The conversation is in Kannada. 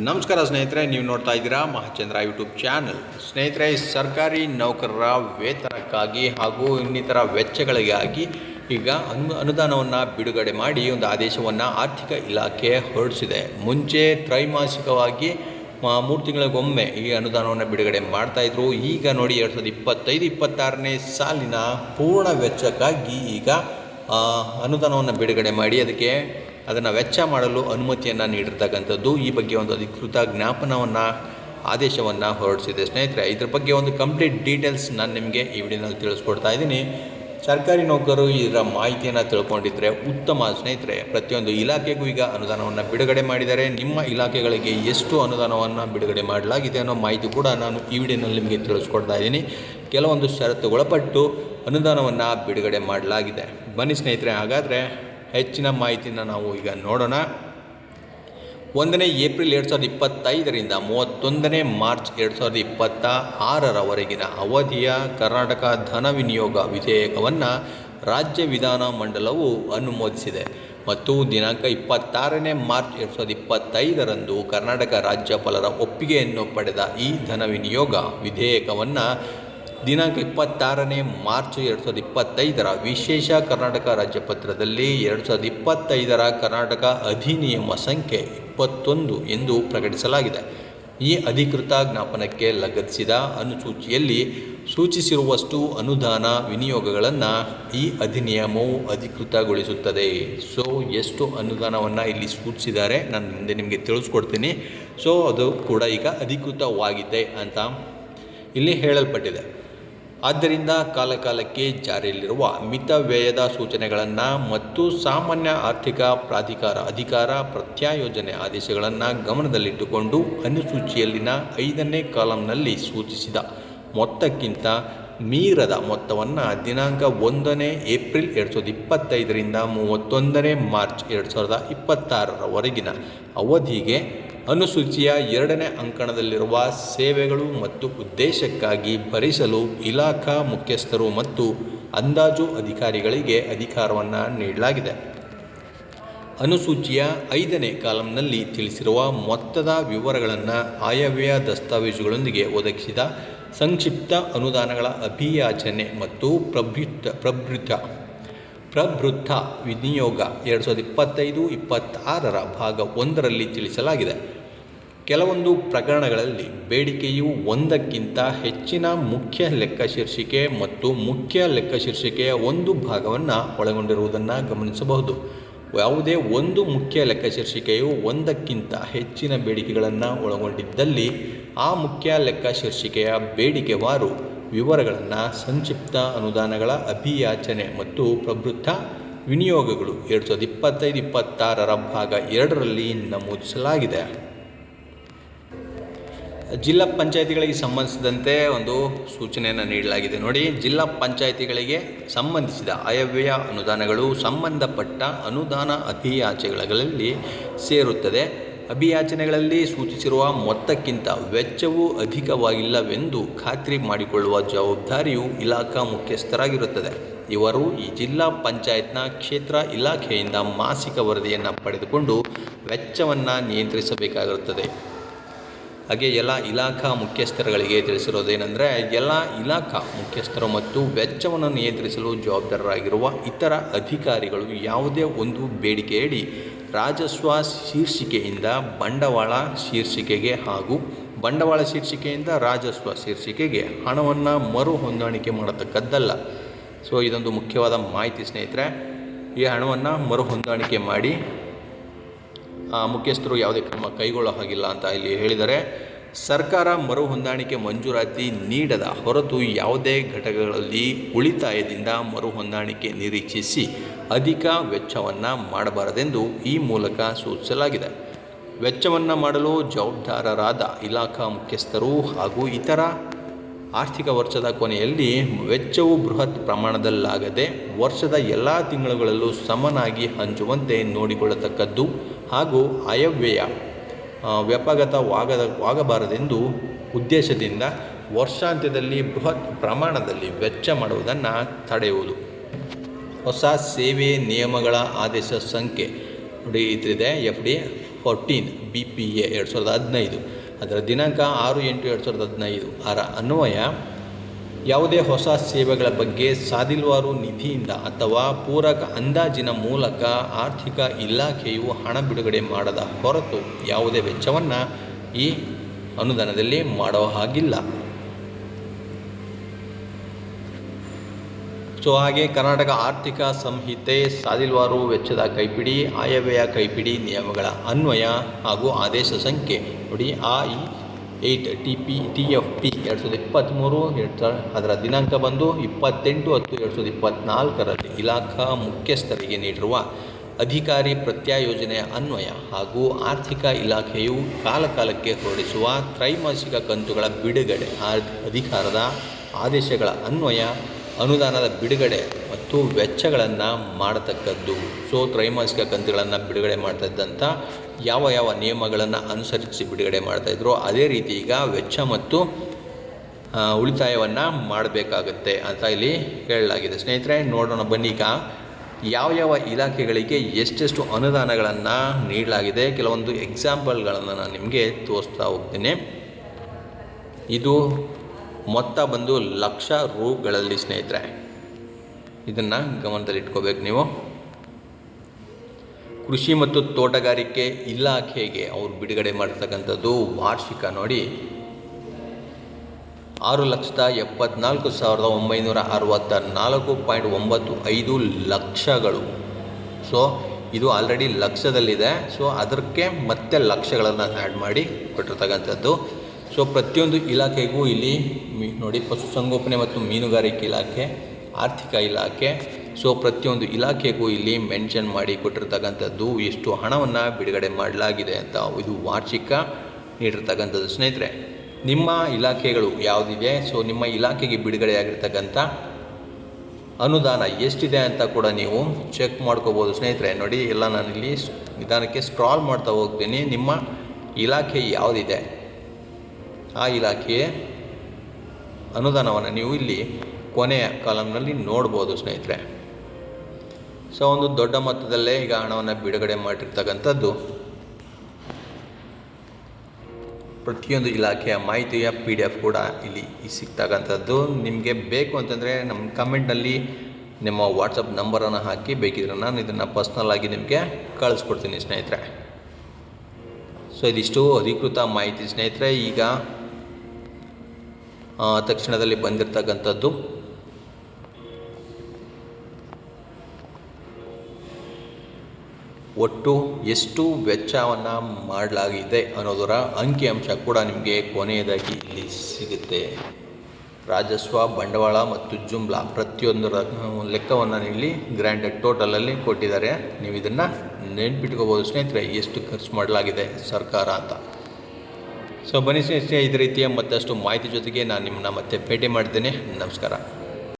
ನಮಸ್ಕಾರ ಸ್ನೇಹಿತರೆ, ನೀವು ನೋಡ್ತಾ ಇದ್ದೀರಾ ಮಹಾಚಂದ್ರ ಯೂಟ್ಯೂಬ್ ಚಾನಲ್ ಸ್ನೇಹಿತರೆ, ಸರ್ಕಾರಿ ನೌಕರರ ವೇತನಕ್ಕಾಗಿ ಹಾಗೂ ಇನ್ನಿತರ ವೆಚ್ಚಗಳಿಗಾಗಿ ಈಗ ಅನು, ಅನುದಾನವನ್ನು ಬಿಡುಗಡೆ ಮಾಡಿ ಒಂದು ಆದೇಶವನ್ನು ಆರ್ಥಿಕ ಇಲಾಖೆ ಹೊರಡಿಸಿದೆ. ಮುಂಚೆ ತ್ರೈಮಾಸಿಕವಾಗಿ ಮೂರು ತಿಂಗಳಿಗೊಮ್ಮೆ ಈ ಅನುದಾನವನ್ನು ಬಿಡುಗಡೆ ಮಾಡ್ತಾಯಿದ್ರು ಈಗ ನೋಡಿ ಎರಡು ಸಾವಿರದ ಇಪ್ಪತ್ತೈದು, ಇಪ್ಪತ್ತಾರನೇ ಸಾಲಿನ ಪೂರ್ಣ ವೆಚ್ಚಕ್ಕಾಗಿ ಈಗ ಅನುದಾನವನ್ನು ಬಿಡುಗಡೆ ಮಾಡಿ. ಅದಕ್ಕೆ ಅದನ್ನು ವೆಚ್ಚ ಮಾಡಲು ಅನುಮತಿಯನ್ನು ನೀಡಿರ್ತಕ್ಕಂಥದ್ದು ಈ ಬಗ್ಗೆ ಒಂದು ಅಧಿಕೃತ ಜ್ಞಾಪನವನ್ನು, ಆದೇಶವನ್ನು ಹೊರಡಿಸಿದೆ. ಸ್ನೇಹಿತರೆ, ಇದ್ರ ಬಗ್ಗೆ ಒಂದು ಕಂಪ್ಲೀಟ್ ಡೀಟೇಲ್ಸ್ ನಾನು ನಿಮಗೆ ಈ ವಿಡಿಯೋನಲ್ಲಿ ತಿಳಿಸ್ಕೊಡ್ತಾ ಇದ್ದೀನಿ. ಸರ್ಕಾರಿ ನೌಕರರು ಇದರ ಮಾಹಿತಿಯನ್ನು ತಿಳ್ಕೊಂಡಿದ್ರೆ ಉತ್ತಮ. ಸ್ನೇಹಿತರೆ, ಪ್ರತಿಯೊಂದು ಇಲಾಖೆಗೂ ಈಗ ಅನುದಾನವನ್ನು ಬಿಡುಗಡೆ ಮಾಡಿದ್ದಾರೆ. ನಿಮ್ಮ ಇಲಾಖೆಗಳಿಗೆ ಎಷ್ಟು ಅನುದಾನವನ್ನು ಬಿಡುಗಡೆ ಮಾಡಲಾಗಿದೆ ಅನ್ನೋ ಮಾಹಿತಿ ಕೂಡ ನಾನು ಈ ವಿಡಿಯೋನಲ್ಲಿ ನಿಮಗೆ ತಿಳಿಸ್ಕೊಡ್ತಾ ಇದ್ದೀನಿ. ಕೆಲವೊಂದು ಷರತ್ತುಗೊಳಪಟ್ಟು ಅನುದಾನವನ್ನು ಬಿಡುಗಡೆ ಮಾಡಲಾಗಿದೆ. ಬನ್ನಿ ಸ್ನೇಹಿತರೆ, ಹಾಗಾದರೆ ಹೆಚ್ಚಿನ ಮಾಹಿತಿನ ನಾವು ಈಗ ನೋಡೋಣ. ಒಂದನೇ ಏಪ್ರಿಲ್ ಎರಡು ಸಾವಿರದ ಇಪ್ಪತ್ತೈದರಿಂದ ಮೂವತ್ತೊಂದನೇ ಮಾರ್ಚ್ ಎರಡು ಸಾವಿರದ ಇಪ್ಪತ್ತ ಆರರವರೆಗಿನ ಅವಧಿಯ ಕರ್ನಾಟಕ ಧನ ವಿನಿಯೋಗ ವಿಧೇಯಕವನ್ನು ರಾಜ್ಯ ವಿಧಾನ ಮಂಡಲವು ಅನುಮೋದಿಸಿದೆ. ಮತ್ತು ದಿನಾಂಕ ಇಪ್ಪತ್ತಾರನೇ ಮಾರ್ಚ್ ಎರಡು ಸಾವಿರದ ಇಪ್ಪತ್ತೈದರಂದು ಕರ್ನಾಟಕ ರಾಜ್ಯಪಾಲರ ಒಪ್ಪಿಗೆಯನ್ನು ಪಡೆದ ಈ ಧನ ವಿನಿಯೋಗ ವಿಧೇಯಕವನ್ನು ದಿನಾಂಕ ಇಪ್ಪತ್ತಾರನೇ ಮಾರ್ಚ್ ಎರಡು ಸಾವಿರದ ಇಪ್ಪತ್ತೈದರ ವಿಶೇಷ ಕರ್ನಾಟಕ ರಾಜ್ಯಪತ್ರದಲ್ಲಿ ಎರಡು ಸಾವಿರದ ಇಪ್ಪತ್ತೈದರ ಕರ್ನಾಟಕ ಅಧಿನಿಯಮ ಸಂಖ್ಯೆ ಇಪ್ಪತ್ತೊಂದು ಎಂದು ಪ್ರಕಟಿಸಲಾಗಿದೆ. ಈ ಅಧಿಕೃತ ಜ್ಞಾಪನಕ್ಕೆ ಲಗತ್ತಿಸಿದ ಅನುಸೂಚಿಯಲ್ಲಿ ಸೂಚಿಸಿರುವಷ್ಟು ಅನುದಾನ ವಿನಿಯೋಗಗಳನ್ನು ಈ ಅಧಿನಿಯಮವು ಅಧಿಕೃತಗೊಳಿಸುತ್ತದೆ. ಸೊ ಎಷ್ಟು ಅನುದಾನವನ್ನು ಇಲ್ಲಿ ಸೂಚಿಸಿದ್ದಾರೆ ನಾನು ಮುಂದೆ ನಿಮಗೆ ತಿಳಿಸ್ಕೊಡ್ತೀನಿ. ಸೊ ಅದು ಕೂಡ ಈಗ ಅಧಿಕೃತವಾಗಿದೆ ಅಂತ ಇಲ್ಲಿ ಹೇಳಲ್ಪಟ್ಟಿದೆ. ಆದ್ದರಿಂದ ಕಾಲಕಾಲಕ್ಕೆ ಜಾರಿಯಲ್ಲಿರುವ ಮಿತ ವ್ಯಯದ ಸೂಚನೆಗಳನ್ನು ಮತ್ತು ಸಾಮಾನ್ಯ ಆರ್ಥಿಕ ಪ್ರಾಧಿಕಾರ ಅಧಿಕಾರ ಪ್ರತ್ಯಾಯೋಜನೆ ಆದೇಶಗಳನ್ನು ಗಮನದಲ್ಲಿಟ್ಟುಕೊಂಡು ಅನುಸೂಚಿಯಲ್ಲಿನ ಐದನೇ ಕಾಲಂನಲ್ಲಿ ಸೂಚಿಸಿದ ಮೊತ್ತಕ್ಕಿಂತ ಮೀರದ ಮೊತ್ತವನ್ನು ದಿನಾಂಕ ಒಂದನೇ ಏಪ್ರಿಲ್ ಎರಡು ಸಾವಿರದ ಇಪ್ಪತ್ತೈದರಿಂದ ಮೂವತ್ತೊಂದನೇ ಮಾರ್ಚ್ ಎರಡು ಸಾವಿರದ ಇಪ್ಪತ್ತಾರರವರೆಗಿನ ಅವಧಿಗೆ ಅನುಸೂಚಿಯ ಎರಡನೇ ಅಂಕಣದಲ್ಲಿರುವ ಸೇವೆಗಳು ಮತ್ತು ಉದ್ದೇಶಕ್ಕಾಗಿ ಭರಿಸಲು ಇಲಾಖಾ ಮುಖ್ಯಸ್ಥರು ಮತ್ತು ಅಂದಾಜು ಅಧಿಕಾರಿಗಳಿಗೆ ಅಧಿಕಾರವನ್ನು ನೀಡಲಾಗಿದೆ. ಅನುಸೂಚಿಯ ಐದನೇ ಕಾಲಂನಲ್ಲಿ ತಿಳಿಸಿರುವ ಮೊತ್ತದ ವಿವರಗಳನ್ನು ಆಯವ್ಯಯ ದಸ್ತಾವೇಜುಗಳೊಂದಿಗೆ ಒದಗಿಸಿದ ಸಂಕ್ಷಿಪ್ತ ಅನುದಾನಗಳ ಅಭಿಯಾಚನೆ ಮತ್ತು ಪ್ರಭೃತ ಪ್ರಭೃತ ಪ್ರಭೃತ ವಿನಿಯೋಗ ಎರಡು ಸಾವಿರದ ಇಪ್ಪತ್ತೈದು ಇಪ್ಪತ್ತಾರರ ಭಾಗ ಒಂದರಲ್ಲಿ ತಿಳಿಸಲಾಗಿದೆ. ಕೆಲವೊಂದು ಪ್ರಕರಣಗಳಲ್ಲಿ ಬೇಡಿಕೆಯು ಒಂದಕ್ಕಿಂತ ಹೆಚ್ಚಿನ ಮುಖ್ಯ ಲೆಕ್ಕ ಶೀರ್ಷಿಕೆ ಮತ್ತು ಮುಖ್ಯ ಲೆಕ್ಕ ಶೀರ್ಷಿಕೆಯ ಒಂದು ಭಾಗವನ್ನು ಒಳಗೊಂಡಿರುವುದನ್ನು ಗಮನಿಸಬಹುದು. ಯಾವುದೇ ಒಂದು ಮುಖ್ಯ ಲೆಕ್ಕ ಶೀರ್ಷಿಕೆಯು ಒಂದಕ್ಕಿಂತ ಹೆಚ್ಚಿನ ಬೇಡಿಕೆಗಳನ್ನು ಒಳಗೊಂಡಿದ್ದಲ್ಲಿ ಆ ಮುಖ್ಯ ಲೆಕ್ಕ ಶೀರ್ಷಿಕೆಯ ಬೇಡಿಕೆವಾರು ವಿವರಗಳನ್ನು ಸಂಕ್ಷಿಪ್ತ ಅನುದಾನಗಳ ಅಭಿಯಾಚನೆ ಮತ್ತು ಪ್ರವೃತ್ತ ವಿನಿಯೋಗಗಳು ಎರಡು ಸಾವಿರದ ಇಪ್ಪತ್ತೈದು ಇಪ್ಪತ್ತಾರರ ಭಾಗ ಎರಡರಲ್ಲಿ ನಮೂದಿಸಲಾಗಿದೆ. ಜಿಲ್ಲಾ ಪಂಚಾಯಿತಿಗಳಿಗೆ ಸಂಬಂಧಿಸಿದಂತೆ ಒಂದು ಸೂಚನೆಯನ್ನು ನೀಡಲಾಗಿದೆ. ನೋಡಿ, ಜಿಲ್ಲಾ ಪಂಚಾಯಿತಿಗಳಿಗೆ ಸಂಬಂಧಿಸಿದ ಆಯವ್ಯಯ ಅನುದಾನಗಳು ಸಂಬಂಧಪಟ್ಟ ಅನುದಾನ ಅಭಿಯಾಚೆಗಳಲ್ಲಿ ಸೇರುತ್ತದೆ. ಅಭಿಯಾಚನೆಗಳಲ್ಲಿ ಸೂಚಿಸಿರುವ ಮೊತ್ತಕ್ಕಿಂತ ವೆಚ್ಚವೂ ಅಧಿಕವಾಗಿಲ್ಲವೆಂದು ಖಾತ್ರಿ ಮಾಡಿಕೊಳ್ಳುವ ಜವಾಬ್ದಾರಿಯು ಇಲಾಖಾ ಮುಖ್ಯಸ್ಥರಾಗಿರುತ್ತದೆ. ಇವರು ಈ ಜಿಲ್ಲಾ ಪಂಚಾಯತ್ನ ಕ್ಷೇತ್ರ ಇಲಾಖೆಯಿಂದ ಮಾಸಿಕ ವರದಿಯನ್ನು ಪಡೆದುಕೊಂಡು ವೆಚ್ಚವನ್ನು ನಿಯಂತ್ರಿಸಬೇಕಾಗಿರುತ್ತದೆ. ಹಾಗೆ ಎಲ್ಲ ಇಲಾಖಾ ಮುಖ್ಯಸ್ಥರುಗಳಿಗೆ ತಿಳಿಸಿರೋದೇನೆಂದರೆ, ಎಲ್ಲ ಇಲಾಖಾ ಮುಖ್ಯಸ್ಥರು ಮತ್ತು ವೆಚ್ಚವನ್ನು ನಿಯಂತ್ರಿಸಲು ಜವಾಬ್ದಾರರಾಗಿರುವ ಇತರ ಅಧಿಕಾರಿಗಳು ಯಾವುದೇ ಒಂದು ಬೇಡಿಕೆಯಡಿ ರಾಜಸ್ವ ಶೀರ್ಷಿಕೆಯಿಂದ ಬಂಡವಾಳ ಶೀರ್ಷಿಕೆಗೆ ಹಾಗೂ ಬಂಡವಾಳ ಶೀರ್ಷಿಕೆಯಿಂದ ರಾಜಸ್ವ ಶೀರ್ಷಿಕೆಗೆ ಹಣವನ್ನು ಮರು ಹೊಂದಾಣಿಕೆ ಮಾಡತಕ್ಕದ್ದಲ್ಲ. ಸೊ ಇದೊಂದು ಮುಖ್ಯವಾದ ಮಾಹಿತಿ ಸ್ನೇಹಿತರೆ. ಈ ಹಣವನ್ನು ಮರು ಹೊಂದಾಣಿಕೆ ಮಾಡಿ ಮುಖ್ಯಸ್ಥರು ಯಾವುದೇ ಕ್ರಮ ಕೈಗೊಳ್ಳೋ ಹಾಗಿಲ್ಲ ಅಂತ ಇಲ್ಲಿ ಹೇಳಿದರೆ, ಸರ್ಕಾರ ಮರು ಹೊಂದಾಣಿಕೆ ಮಂಜೂರಾತಿ ನೀಡದ ಹೊರತು ಯಾವುದೇ ಘಟಕಗಳಲ್ಲಿ ಉಳಿತಾಯದಿಂದ ಮರು ಹೊಂದಾಣಿಕೆ ನಿರೀಕ್ಷಿಸಿ ಅಧಿಕ ವೆಚ್ಚವನ್ನು ಮಾಡಬಾರದೆಂದು ಈ ಮೂಲಕ ಸೂಚಿಸಲಾಗಿದೆ. ವೆಚ್ಚವನ್ನು ಮಾಡಲು ಜವಾಬ್ದಾರರಾದ ಇಲಾಖಾ ಮುಖ್ಯಸ್ಥರು ಹಾಗೂ ಇತರ ಆರ್ಥಿಕ ವರ್ಷದ ಕೊನೆಯಲ್ಲಿ ವೆಚ್ಚವು ಬೃಹತ್ ಪ್ರಮಾಣದಲ್ಲಾಗದೆ ವರ್ಷದ ಎಲ್ಲ ತಿಂಗಳುಗಳಲ್ಲೂ ಸಮನಾಗಿ ಹಂಚುವಂತೆ ನೋಡಿಕೊಳ್ಳತಕ್ಕದ್ದು ಹಾಗೂ ಆಯವ್ಯಯ ಆ, ವ್ಯಪಗತವಾಗದ ವಾಗಬಾರದೆಂದು ಉದ್ದೇಶದಿಂದ ವರ್ಷಾಂತ್ಯದಲ್ಲಿ ಬೃಹತ್ ಪ್ರಮಾಣದಲ್ಲಿ ವೆಚ್ಚ ಮಾಡುವುದನ್ನು ತಡೆಯುವುದು. ಹೊಸ ಸೇವೆ ನಿಯಮಗಳ ಆದೇಶ ಸಂಖ್ಯೆ ನೋಡಿ ಇದ್ರಿದೆ F D fourteen B P A ಎರಡು ಸಾವಿರದ ಹದಿನೈದು. ಅದರ ದಿನಾಂಕ ಆರು ಎಂಟು ಎರಡು ಸಾವಿರದ ಹದಿನೈದು. ಅದರ ಅನ್ವಯ, ಯಾವುದೇ ಹೊಸ ಸೇವೆಗಳ ಬಗ್ಗೆ ಸಾದಿಲ್ವಾರು ನಿಧಿಯಿಂದ ಅಥವಾ ಪೂರಕ ಅಂದಾಜಿನ ಮೂಲಕ ಆರ್ಥಿಕ ಇಲಾಖೆಯು ಹಣ ಬಿಡುಗಡೆ ಮಾಡದ ಹೊರತು ಯಾವುದೇ ವೆಚ್ಚವನ್ನು ಈ ಅನುದಾನದಲ್ಲಿ ಮಾಡೋ ಹಾಗಿಲ್ಲ. ಸೊ ಹಾಗೆ ಕರ್ನಾಟಕ ಆರ್ಥಿಕ ಸಂಹಿತೆ ಸಾದಿಲ್ವಾರು ವೆಚ್ಚದ ಕೈಪಿಡಿ, ಆಯವ್ಯಯ ಕೈಪಿಡಿ ನಿಯಮಗಳ ಅನ್ವಯ ಹಾಗೂ ಆದೇಶ ಸಂಖ್ಯೆ. ನೋಡಿ ಆ E eight T P, T F P ಎರಡು ಸಾವಿರದ ಇಪ್ಪತ್ತ್ಮೂರು ಎರಡು ಸಾವಿರ ಅದರ ದಿನಾಂಕ ಬಂದು ಇಪ್ಪತ್ತೆಂಟು ಹತ್ತು ಎರಡು ಸಾವಿರದ ಇಪ್ಪತ್ತ್ನಾಲ್ಕರಲ್ಲಿ ಇಲಾಖಾ ಮುಖ್ಯಸ್ಥರಿಗೆ ನೀಡಿರುವ ಅಧಿಕಾರಿ ಪ್ರತ್ಯಾಯೋಜನೆಯ ಅನ್ವಯ ಹಾಗೂ ಆರ್ಥಿಕ ಇಲಾಖೆಯು ಕಾಲಕಾಲಕ್ಕೆ ಹೊರಡಿಸುವ ತ್ರೈಮಾಸಿಕ ಕಂತುಗಳ ಬಿಡುಗಡೆ ಅಧಿಕಾರದ ಆದೇಶಗಳ ಅನ್ವಯ ಅನುದಾನದ ಬಿಡುಗಡೆ ಮತ್ತು ವೆಚ್ಚಗಳನ್ನು ಮಾಡತಕ್ಕದ್ದು. ಸೊ ತ್ರೈಮಾಸಿಕ ಕಂತುಗಳನ್ನು ಬಿಡುಗಡೆ ಮಾಡ್ತಾ ಇದ್ದಂಥ ಯಾವ ಯಾವ ನಿಯಮಗಳನ್ನು ಅನುಸರಿಸಿ ಬಿಡುಗಡೆ ಮಾಡ್ತಾಯಿದ್ರು ಅದೇ ರೀತಿ ಈಗ ವೆಚ್ಚ ಮತ್ತು ಉಳಿತಾಯವನ್ನು ಮಾಡಬೇಕಾಗತ್ತೆ ಅಂತ ಇಲ್ಲಿ ಹೇಳಲಾಗಿದೆ. ಸ್ನೇಹಿತರೆ, ನೋಡೋಣ ಬನ್ನಿ ಈಗ ಯಾವ ಯಾವ ಇಲಾಖೆಗಳಿಗೆ ಎಷ್ಟೆಷ್ಟು ಅನುದಾನಗಳನ್ನು ನೀಡಲಾಗಿದೆ. ಕೆಲವೊಂದು ಎಕ್ಸಾಂಪಲ್ಗಳನ್ನು ನಾನು ನಿಮಗೆ ತೋರಿಸ್ತಾ ಹೋಗ್ತೀನಿ. ಇದು ಮೊತ್ತ ಬಂದು ಲಕ್ಷ ರೂಗಳಲ್ಲಿ ಸ್ನೇಹಿತರೆ. ಇದನ್ನು ಗಮನದಲ್ಲಿಟ್ಕೋಬೇಕು ನೀವು. ಕೃಷಿ ಮತ್ತು ತೋಟಗಾರಿಕೆ ಇಲಾಖೆಗೆ ಅವರು ಬಿಡುಗಡೆ ಮಾಡಿರ್ತಕ್ಕಂಥದ್ದು ವಾರ್ಷಿಕ ನೋಡಿ. ಆರು ಲಕ್ಷದ ಎಪ್ಪತ್ನಾಲ್ಕು ಸಾವಿರದ ಒಂಬೈನೂರ ಅರವತ್ತ ನಾಲ್ಕು ಪಾಯಿಂಟ್ ಒಂಬತ್ತು ಐದು ಲಕ್ಷಗಳು. ಸೊ ಇದು ಆಲ್ರೆಡಿ ಲಕ್ಷದಲ್ಲಿದೆ. ಸೊ ಅದಕ್ಕೆ ಮತ್ತೆ ಲಕ್ಷಗಳನ್ನು ಆ್ಯಡ್ ಮಾಡಿ ಕೊಟ್ಟಿರ್ತಕ್ಕಂಥದ್ದು. ಸೊ ಪ್ರತಿಯೊಂದು ಇಲಾಖೆಗೂ ಇಲ್ಲಿ ಮೀ, ನೋಡಿ ಪಶುಸಂಗೋಪನೆ ಮತ್ತು ಮೀನುಗಾರಿಕೆ ಇಲಾಖೆ, ಆರ್ಥಿಕ ಇಲಾಖೆ ಸೊ ಪ್ರತಿಯೊಂದು ಇಲಾಖೆಗೂ ಇಲ್ಲಿ ಮೆನ್ಷನ್ ಮಾಡಿ ಕೊಟ್ಟಿರ್ತಕ್ಕಂಥದ್ದು ಎಷ್ಟು ಹಣವನ್ನು ಬಿಡುಗಡೆ ಮಾಡಲಾಗಿದೆ ಅಂತ ಇದು ವಾರ್ಷಿಕ ನೀಡಿರ್ತಕ್ಕಂಥದ್ದು. ಸ್ನೇಹಿತರೆ, ನಿಮ್ಮ ಇಲಾಖೆಗಳು ಯಾವುದಿದೆ? ಸೊ ನಿಮ್ಮ ಇಲಾಖೆಗೆ ಬಿಡುಗಡೆಯಾಗಿರ್ತಕ್ಕಂಥ ಅನುದಾನ ಎಷ್ಟಿದೆ ಅಂತ ಕೂಡ ನೀವು ಚೆಕ್ ಮಾಡ್ಕೋಬೋದು. ಸ್ನೇಹಿತರೆ, ನೋಡಿ, ಎಲ್ಲ ನಾನಿಲ್ಲಿ ಇಲ್ಲಿ ನಿಧಾನಕ್ಕೆ ಸ್ಕ್ರಾಲ್ ಮಾಡ್ತಾ ಹೋಗ್ತೀನಿ. ನಿಮ್ಮ ಇಲಾಖೆ ಯಾವುದಿದೆ? ಆ ಇಲಾಖೆಯ ಅನುದಾನವನ್ನು ನೀವು ಇಲ್ಲಿ ಕೊನೆಯ ಕಾಲಂನಲ್ಲಿ ನೋಡ್ಬೋದು ಸ್ನೇಹಿತರೆ. ಸೊ, ಒಂದು ದೊಡ್ಡ ಮೊತ್ತದಲ್ಲೇ ಈಗ ಹಣವನ್ನು ಬಿಡುಗಡೆ ಮಾಡಿರ್ತಕ್ಕಂಥದ್ದು ಪ್ರತಿಯೊಂದು ಇಲಾಖೆಯ ಮಾಹಿತಿಯ ಪಿ ಡಿ ಎಫ್ ಕೂಡ ಇಲ್ಲಿ ಸಿಗ್ತಕ್ಕಂಥದ್ದು. ನಿಮಗೆ ಬೇಕು ಅಂತಂದರೆ ನಮ್ಮ ಕಮೆಂಟ್ನಲ್ಲಿ ನಿಮ್ಮ ವಾಟ್ಸಪ್ ನಂಬರನ್ನು ಹಾಕಿ, ಬೇಕಿದ್ರೆ ನಾನು ಇದನ್ನು ಪರ್ಸ್ನಲ್ಲಾಗಿ ನಿಮಗೆ ಕಳಿಸ್ಕೊಡ್ತೀನಿ ಸ್ನೇಹಿತರೆ. ಸೊ, ಇದಿಷ್ಟು ಅಧಿಕೃತ ಮಾಹಿತಿ ಸ್ನೇಹಿತರೆ. ಈಗ ತಕ್ಷಣದಲ್ಲಿ ಬಂದಿರತಕ್ಕಂಥದ್ದು. ಒಟ್ಟು ಎಷ್ಟು ವೆಚ್ಚವನ್ನು ಮಾಡಲಾಗಿದೆ ಅನ್ನೋದರ ಅಂಕಿಅಂಶ ಕೂಡ ನಿಮಗೆ ಕೊನೆಯದಾಗಿ ಇಲ್ಲಿ ಸಿಗುತ್ತೆ. ರಾಜಸ್ವ, ಬಂಡವಾಳ ಮತ್ತು ಜುಂಬ್ಲ ಪ್ರತಿಯೊಂದರ ಲೆಕ್ಕವನ್ನು ಇಲ್ಲಿ ಗ್ರ್ಯಾಂಡೆಡ್ ಟೋಟಲಲ್ಲಿ ಕೊಟ್ಟಿದ್ದಾರೆ. ನೀವು ಇದನ್ನು ನೆನ್ಪಿಟ್ಕೋಬೋದು ಸ್ನೇಹಿತರೆ, ಎಷ್ಟು ಖರ್ಚು ಮಾಡಲಾಗಿದೆ ಸರ್ಕಾರ ಅಂತ. ಸೊ ಬನ್ನಿ ಸ್ನೇಹಿತರೆ ಇದೇ ರೀತಿಯ ಮತ್ತಷ್ಟು ಮಾಹಿತಿ ಜೊತೆಗೆ ನಾನು ನಿಮ್ಮನ್ನ ಮತ್ತೆ ಭೇಟಿ ಮಾಡ್ತೇನೆ. ನಮಸ್ಕಾರ.